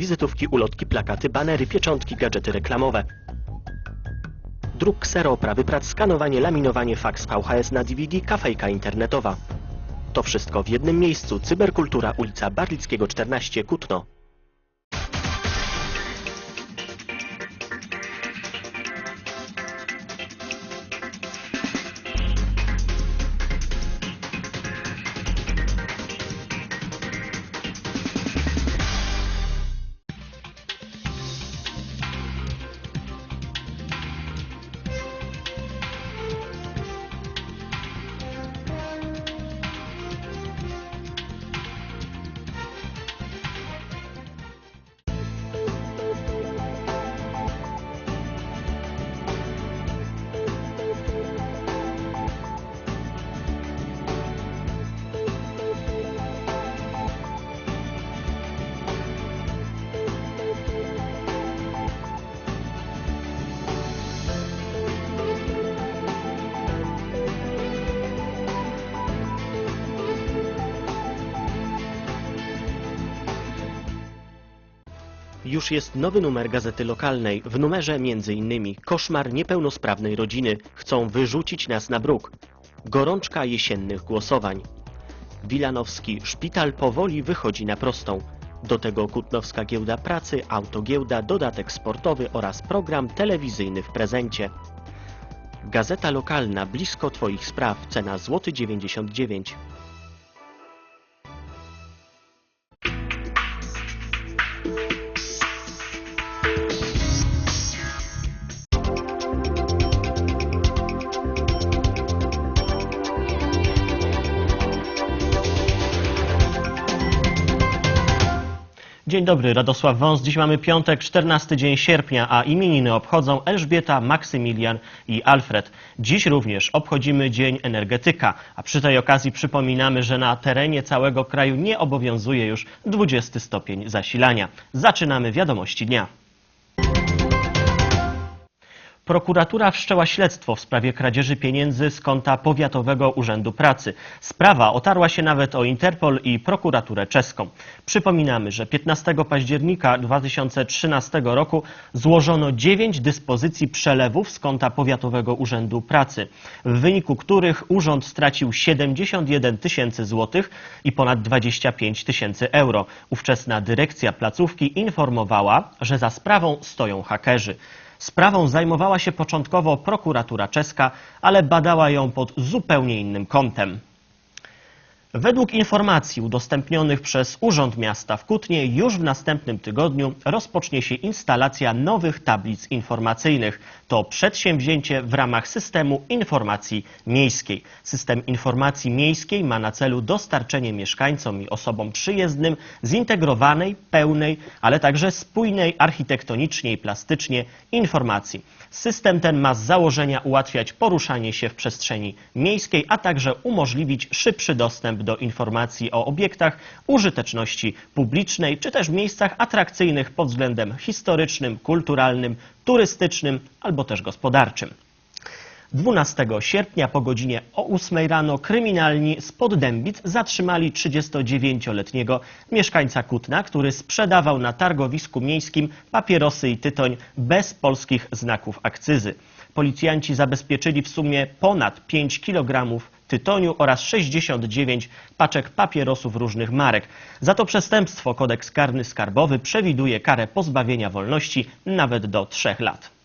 wizytówki, ulotki, plakaty, banery, pieczątki, gadżety reklamowe. Druk ksero, oprawy prac, skanowanie, laminowanie, faks, VHS na DVD, kafejka internetowa. To wszystko w jednym miejscu. Cyberkultura, ulica Barlickiego 14, Kutno. Już jest nowy numer gazety lokalnej. W numerze m.in. koszmar niepełnosprawnej rodziny. Chcą wyrzucić nas na bruk. Gorączka jesiennych głosowań. Wilanowski szpital powoli wychodzi na prostą. Do tego Kutnowska Giełda Pracy, Autogiełda, dodatek sportowy oraz program telewizyjny w prezencie. Gazeta lokalna blisko Twoich spraw, cena złoty 99. Dzień dobry, Radosław Wąs. Dziś mamy piątek, 14 dzień sierpnia, a imieniny obchodzą Elżbieta, Maksymilian i Alfred. Dziś również obchodzimy Dzień Energetyka, a przy tej okazji przypominamy, że na terenie całego kraju nie obowiązuje już 20 stopień zasilania. Zaczynamy wiadomości dnia. Prokuratura wszczęła śledztwo w sprawie kradzieży pieniędzy z konta Powiatowego Urzędu Pracy. Sprawa otarła się nawet o Interpol i prokuraturę czeską. Przypominamy, że 15 października 2013 roku złożono 9 dyspozycji przelewów z konta Powiatowego Urzędu Pracy, w wyniku których urząd stracił 71 tysięcy złotych i ponad 25 tysięcy euro. Ówczesna dyrekcja placówki informowała, że za sprawą stoją hakerzy. Sprawą zajmowała się początkowo prokuratura czeska, ale badała ją pod zupełnie innym kątem. Według informacji udostępnionych przez Urząd Miasta w Kutnie już w następnym tygodniu rozpocznie się instalacja nowych tablic informacyjnych. To przedsięwzięcie w ramach systemu informacji miejskiej. System informacji miejskiej ma na celu dostarczenie mieszkańcom i osobom przyjezdnym zintegrowanej, pełnej, ale także spójnej architektonicznie i plastycznie informacji. System ten ma z założenia ułatwiać poruszanie się w przestrzeni miejskiej, a także umożliwić szybszy dostęp do informacji o obiektach użyteczności publicznej, czy też miejscach atrakcyjnych pod względem historycznym, kulturalnym, turystycznym albo też gospodarczym. 12 sierpnia po godzinie o 8 rano kryminalni z Poddębic zatrzymali 39-letniego mieszkańca Kutna, który sprzedawał na targowisku miejskim papierosy i tytoń bez polskich znaków akcyzy. Policjanci zabezpieczyli w sumie ponad 5 kg tytoniu oraz 69 paczek papierosów różnych marek. Za to przestępstwo kodeks karny skarbowy przewiduje karę pozbawienia wolności nawet do 3 lat.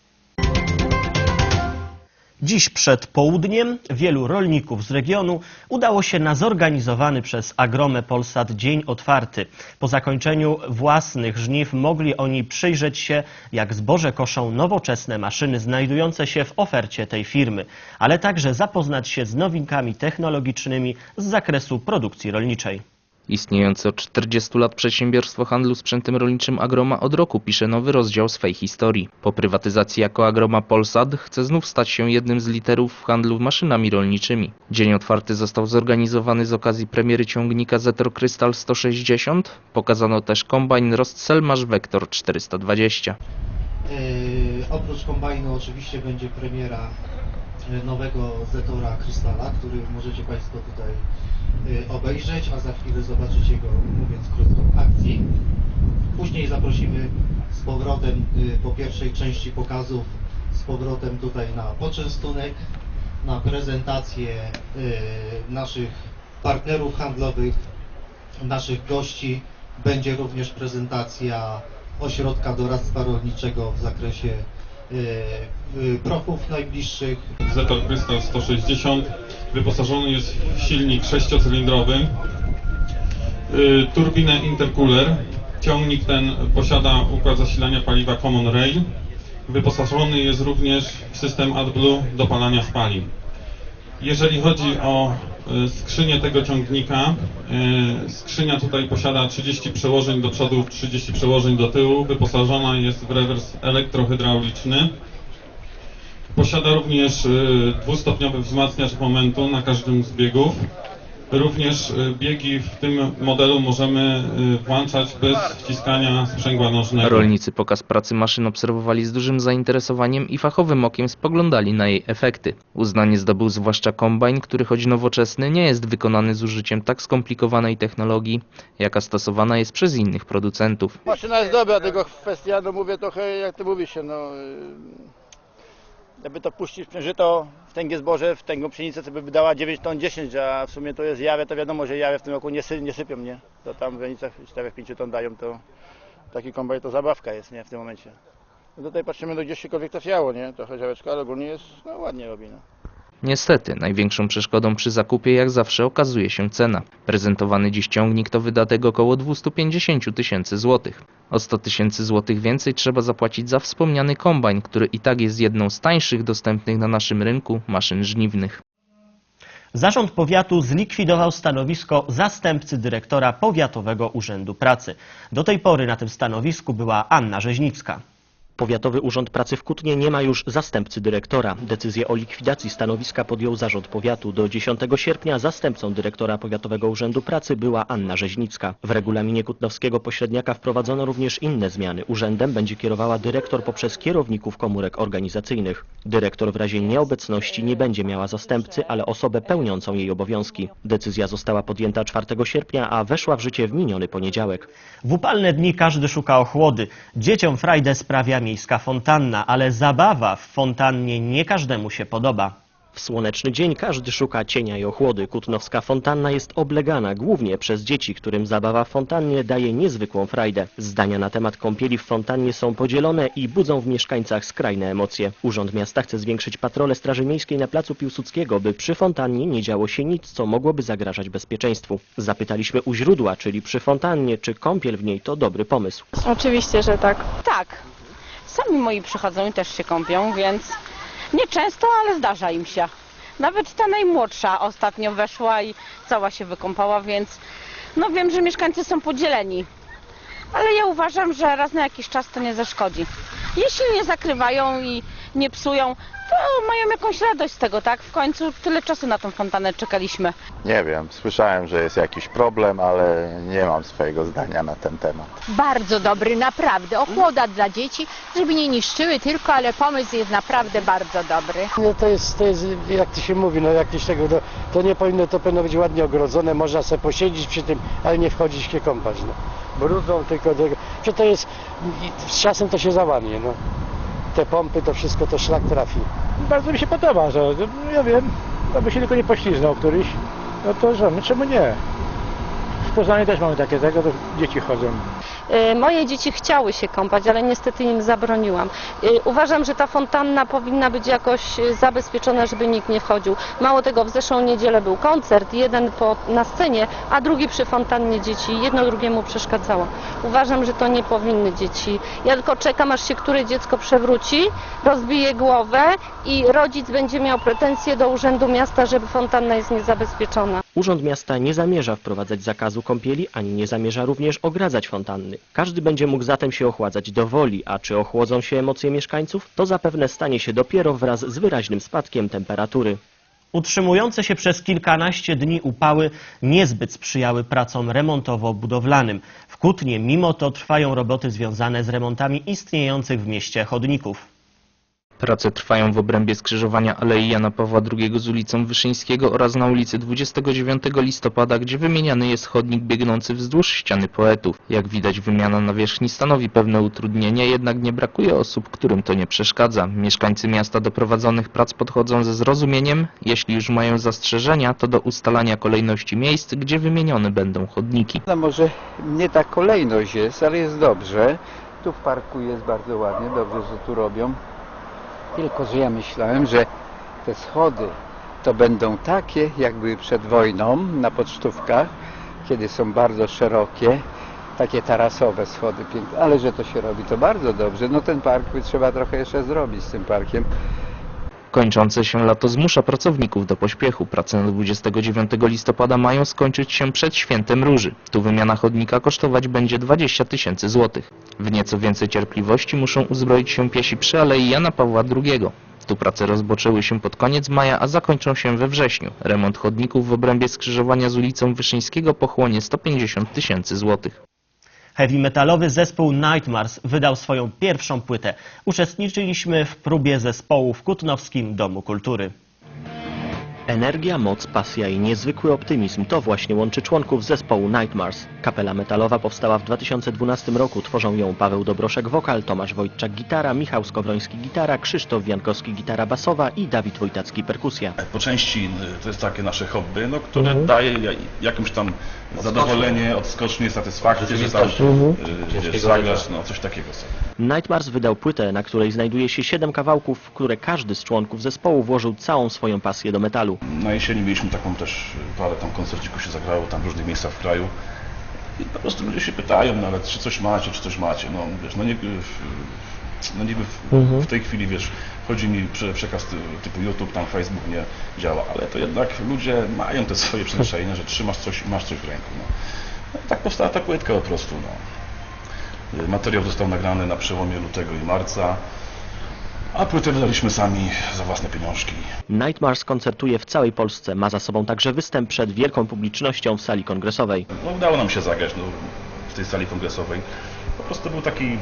Dziś przed południem wielu rolników z regionu udało się na zorganizowany przez Agromę Polsat Dzień Otwarty. Po zakończeniu własnych żniw mogli oni przyjrzeć się, jak zboże koszą nowoczesne maszyny znajdujące się w ofercie tej firmy, ale także zapoznać się z nowinkami technologicznymi z zakresu produkcji rolniczej. Istniejące od 40 lat przedsiębiorstwo handlu sprzętem rolniczym Agroma od roku pisze nowy rozdział swej historii. Po prywatyzacji jako Agroma Polsat chce znów stać się jednym z literów w handlu maszynami rolniczymi. Dzień otwarty został zorganizowany z okazji premiery ciągnika Zetro Krystal 160. Pokazano też kombajn Rostselmash Vector 420. Yy, oprócz kombajnu oczywiście będzie premiera nowego Zetora Krystala, który możecie Państwo tutaj yy, obejrzeć, a za chwilę zobaczycie go, mówiąc krótko, w akcji. Później zaprosimy z powrotem y, po pierwszej części pokazów z powrotem tutaj na poczęstunek, na prezentację y, naszych partnerów handlowych, naszych gości. Będzie również prezentacja ośrodka doradztwa rolniczego w zakresie y, y, prochów najbliższych, Zetor Crystal 160 wyposażony jest w silnik sześciocylindrowy, y, turbinę intercooler. Ciągnik ten posiada układ zasilania paliwa Common Rail. Wyposażony jest również w system AdBlue do palania spalin. Jeżeli chodzi o skrzynię tego ciągnika, y, skrzynia tutaj posiada 30 przełożeń do przodu, 30 przełożeń do tyłu. Wyposażona jest w rewers elektrohydrauliczny. Posiada również y, dwustopniowy wzmacniacz momentu na każdym z biegów. Również y, biegi w tym modelu możemy y, włączać bez wciskania sprzęgła nożnego. Rolnicy pokaz pracy maszyn obserwowali z dużym zainteresowaniem i fachowym okiem spoglądali na jej efekty. Uznanie zdobył zwłaszcza kombajn, który choć nowoczesny, nie jest wykonany z użyciem tak skomplikowanej technologii, jaka stosowana jest przez innych producentów. Maszyna jest dobra, tylko kwestia, no mówię trochę, jak to mówi się, no... Jakby to puścić w żyto, w tęgie zboże, w tęgą pszenicę, co by wydała 9 ton 10, a w sumie to jest jawie, to wiadomo, że jawie w tym roku nie, sy, nie sypią, nie? To tam w granicach 4-5 ton dają, to taki kombajn to zabawka jest, nie? W tym momencie. No tutaj patrzymy, no gdzieś się trafiało, nie? Trochę działeczka, ale ogólnie jest, no ładnie robi, no. Niestety, największą przeszkodą przy zakupie jak zawsze okazuje się cena. Prezentowany dziś ciągnik to wydatek około 250 tysięcy złotych. O 100 tysięcy złotych więcej trzeba zapłacić za wspomniany kombajn, który i tak jest jedną z tańszych dostępnych na naszym rynku maszyn żniwnych. Zarząd powiatu zlikwidował stanowisko zastępcy dyrektora Powiatowego Urzędu Pracy. Do tej pory na tym stanowisku była Anna Rzeźnicka. Powiatowy Urząd Pracy w Kutnie nie ma już zastępcy dyrektora. Decyzję o likwidacji stanowiska podjął zarząd powiatu. Do 10 sierpnia zastępcą dyrektora Powiatowego Urzędu Pracy była Anna Rzeźnicka. W regulaminie kutnowskiego pośredniaka wprowadzono również inne zmiany. Urzędem będzie kierowała dyrektor poprzez kierowników komórek organizacyjnych. Dyrektor w razie nieobecności nie będzie miała zastępcy, ale osobę pełniącą jej obowiązki. Decyzja została podjęta 4 sierpnia, a weszła w życie w miniony poniedziałek. W upalne dni każdy szuka ochłody. Dzieciom frajdę sprawia miejska fontanna, ale zabawa w fontannie nie każdemu się podoba. W słoneczny dzień każdy szuka cienia i ochłody. Kutnowska fontanna jest oblegana głównie przez dzieci, którym zabawa w fontannie daje niezwykłą frajdę. Zdania na temat kąpieli w fontannie są podzielone i budzą w mieszkańcach skrajne emocje. Urząd Miasta chce zwiększyć patrole Straży Miejskiej na placu Piłsudskiego, by przy fontannie nie działo się nic, co mogłoby zagrażać bezpieczeństwu. Zapytaliśmy u źródła, czyli przy fontannie, czy kąpiel w niej to dobry pomysł. Oczywiście, że tak. Tak. Sami moi przychodzą i też się kąpią, więc nie często, ale zdarza im się. Nawet ta najmłodsza ostatnio weszła i cała się wykąpała, więc no wiem, że mieszkańcy są podzieleni. Ale ja uważam, że raz na jakiś czas to nie zaszkodzi. Jeśli nie zakrywają i nie psują, to mają jakąś radość z tego, tak? W końcu tyle czasu na tą fontannę czekaliśmy. Nie wiem, słyszałem, że jest jakiś problem, ale nie mam swojego zdania na ten temat. Bardzo dobry, naprawdę. Ochłoda dla dzieci, żeby nie niszczyły tylko, ale pomysł jest naprawdę bardzo dobry. No to jest, to jest, jak to się mówi, no jakieś tego, no, to nie powinno, to powinno być ładnie ogrodzone, można sobie posiedzieć przy tym, ale nie wchodzić się kąpać, no. Brudzą tylko tego, że to jest, z czasem to się załamie, no. Te pompy, to wszystko, to szlak trafi. Bardzo mi się podoba, że ja wiem, aby się tylko nie pośliznął któryś, no to że, no czemu nie? W Poznaniu też mamy takie tego, to dzieci chodzą. Y, Moje dzieci chciały się kąpać, ale niestety im zabroniłam. Y, Uważam, że ta fontanna powinna być jakoś y, zabezpieczona, żeby nikt nie wchodził. Mało tego, w zeszłą niedzielę był koncert, jeden po, na scenie, a drugi przy fontannie dzieci. Jedno drugiemu przeszkadzało. Uważam, że to nie powinny dzieci. Ja tylko czekam, aż się które dziecko przewróci, rozbije głowę i rodzic będzie miał pretensje do Urzędu Miasta, że fontanna jest niezabezpieczona. Urząd Miasta nie zamierza wprowadzać zakazu kąpieli, ani nie zamierza również ogradzać fontanny. Każdy będzie mógł zatem się ochładzać do woli, a czy ochłodzą się emocje mieszkańców? To zapewne stanie się dopiero wraz z wyraźnym spadkiem temperatury. Utrzymujące się przez kilkanaście dni upały niezbyt sprzyjały pracom remontowo-budowlanym. W Kutnie mimo to trwają roboty związane z remontami istniejących w mieście chodników. Prace trwają w obrębie skrzyżowania Alei Jana Pawła II z ulicą Wyszyńskiego oraz na ulicy 29 listopada, gdzie wymieniany jest chodnik biegnący wzdłuż ściany poetów. Jak widać wymiana nawierzchni stanowi pewne utrudnienie, jednak nie brakuje osób, którym to nie przeszkadza. Mieszkańcy miasta do prowadzonych prac podchodzą ze zrozumieniem, jeśli już mają zastrzeżenia, to do ustalania kolejności miejsc, gdzie wymienione będą chodniki. No może nie ta kolejność jest, ale jest dobrze. Tu w parku jest bardzo ładnie, dobrze, że tu robią. Tylko, że ja myślałem, że te schody to będą takie, jak były przed wojną na pocztówkach, kiedy są bardzo szerokie, takie tarasowe schody piękne, ale że to się robi, to bardzo dobrze. No ten park by trzeba trochę jeszcze zrobić z tym parkiem. Kończące się lato zmusza pracowników do pośpiechu. Prace na 29 listopada mają skończyć się przed świętem Róży. Tu wymiana chodnika kosztować będzie 20 tysięcy złotych. W nieco więcej cierpliwości muszą uzbroić się piesi przy Alei Jana Pawła II. Tu prace rozpoczęły się pod koniec maja, a zakończą się we wrześniu. Remont chodników w obrębie skrzyżowania z ulicą Wyszyńskiego pochłonie 150 tysięcy złotych. Heavy metalowy zespół Nightmares wydał swoją pierwszą płytę. Uczestniczyliśmy w próbie zespołu w Kutnowskim Domu Kultury. Energia, moc, pasja i niezwykły optymizm to właśnie łączy członków zespołu Nightmares. Kapela metalowa powstała w 2012 roku. Tworzą ją Paweł Dobroszek wokal, Tomasz Wojtczak gitara, Michał Skowroński gitara, Krzysztof Jankowski gitara basowa i Dawid Wojtacki perkusja. Po części y, to jest takie nasze hobby, no, które daje ja- jakimś tam zadowolenie, odskocznie, satysfakcję, że tam y, wiesz, zagrasz, no coś takiego sobie. Nightmares wydał płytę, na której znajduje się 7 kawałków, w które każdy z członków zespołu włożył całą swoją pasję do metalu. Na jesieni mieliśmy taką też parę tam koncercików się zagrało, tam w różnych miejscach w kraju. I po prostu ludzie się pytają, no ale czy coś macie, czy coś macie, no wiesz, no niby, w- no niby w, w tej chwili, wiesz, chodzi mi prze, przekaz ty- typu YouTube, tam Facebook nie działa, ale to jednak ludzie mają te swoje przyzwyczajenia, że trzymasz coś i masz coś w ręku, no. no tak powstała ta płytka po prostu, no. Materiał został nagrany na przełomie lutego i marca, a płytę wydaliśmy sami za własne pieniążki. Nightmares koncertuje w całej Polsce. Ma za sobą także występ przed wielką publicznością w sali kongresowej. No, udało nam się zagrać no, w tej sali kongresowej. Po prostu był taki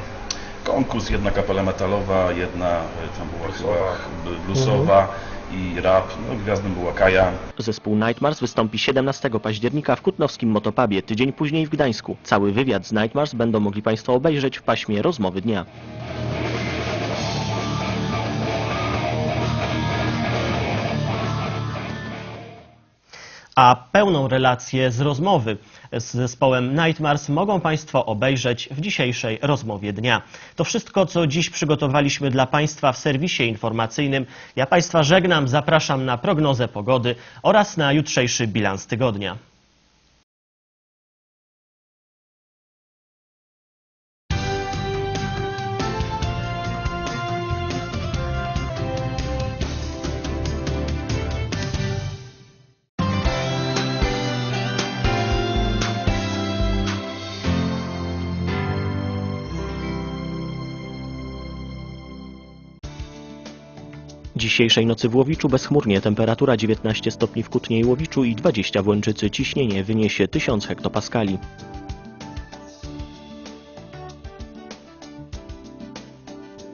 konkurs, jedna kapela metalowa, jedna e, tam była chyba bluesowa i rap, no gwiazdą była Kaja. Zespół Nightmares wystąpi 17 października w Kutnowskim Motopubie, tydzień później w Gdańsku. Cały wywiad z Nightmares będą mogli Państwo obejrzeć w paśmie Rozmowy Dnia. A pełną relację z rozmowy z zespołem Nightmares mogą Państwo obejrzeć w dzisiejszej rozmowie dnia. To wszystko, co dziś przygotowaliśmy dla Państwa w serwisie informacyjnym. Ja Państwa żegnam, zapraszam na prognozę pogody oraz na jutrzejszy bilans tygodnia. Dzisiejszej nocy w Łowiczu bezchmurnie, temperatura 19 stopni w Kutnie i Łowiczu i 20 w Łęczycy, ciśnienie wyniesie 1000 hektopaskali.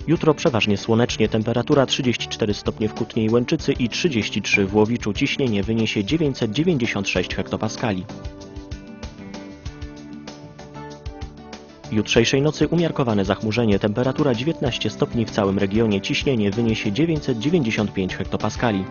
Jutro przeważnie słonecznie, temperatura 34 stopnie w Kutnie i Łęczycy i 33 w Łowiczu, ciśnienie wyniesie 996 hektopaskali. Jutrzejszej nocy umiarkowane zachmurzenie, temperatura 19 stopni w całym regionie, ciśnienie wyniesie 995 hektopaskali.